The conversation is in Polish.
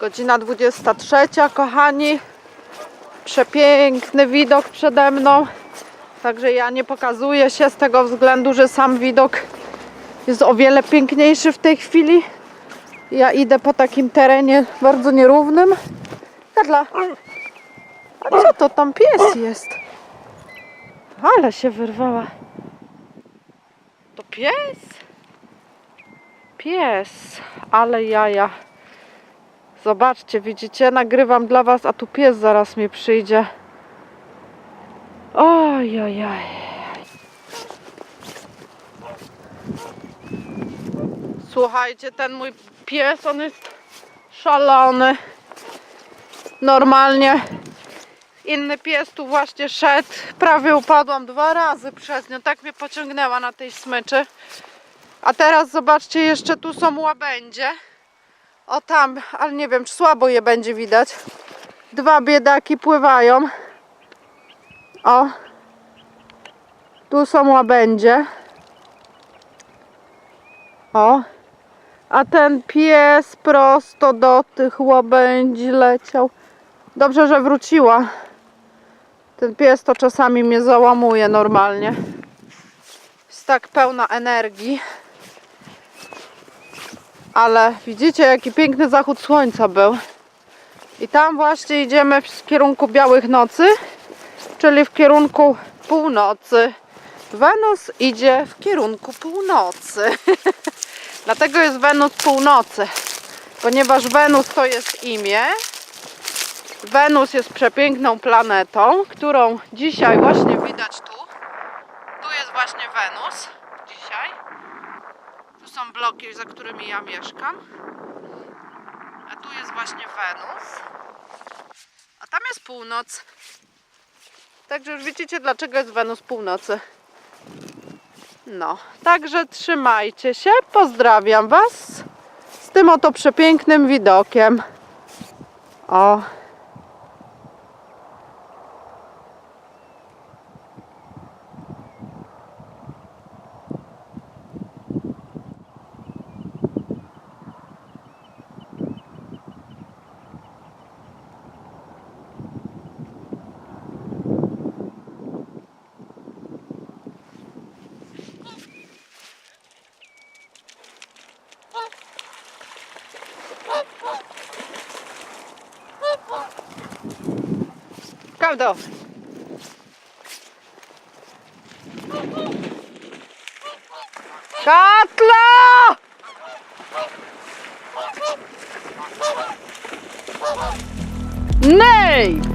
Godzina 23, kochani. Przepiękny widok przede mną. Także ja nie pokazuję się z tego względu, że sam widok jest o wiele piękniejszy w tej chwili. Ja idę po takim terenie bardzo nierównym. Kadla, a co to tam pies jest? Ale się wyrwała. Pies? Pies, ale jaja. Zobaczcie, widzicie, nagrywam dla was, a tu pies zaraz mi przyjdzie. Oj, oj, oj. Słuchajcie, ten mój pies, on jest szalony. Normalnie. Inny pies tu właśnie szedł. Prawie upadłam dwa razy przez nią. Tak mnie pociągnęła na tej smyczy. A teraz zobaczcie, jeszcze tu są łabędzie. O tam, ale nie wiem, czy słabo je będzie widać. Dwa biedaki pływają. O. Tu są łabędzie. O. A ten pies prosto do tych łabędzi leciał. Dobrze, że wróciła. Ten pies to czasami mnie załamuje normalnie. Jest tak pełna energii. Ale widzicie, jaki piękny zachód słońca był. I tam właśnie idziemy w kierunku białych nocy, czyli w kierunku północy. Wenus idzie w kierunku północy. Dlatego jest Wenus północy, ponieważ Wenus to jest imię. Wenus jest przepiękną planetą, którą dzisiaj właśnie widać tu. Tu jest właśnie Wenus dzisiaj. Tu są bloki, za którymi ja mieszkam. A tu jest właśnie Wenus. A tam jest północ. Także już widzicie, dlaczego jest Wenus północy. No, także trzymajcie się. Pozdrawiam Was z tym oto przepięknym widokiem. O. gaan we dan. Katla! Nee!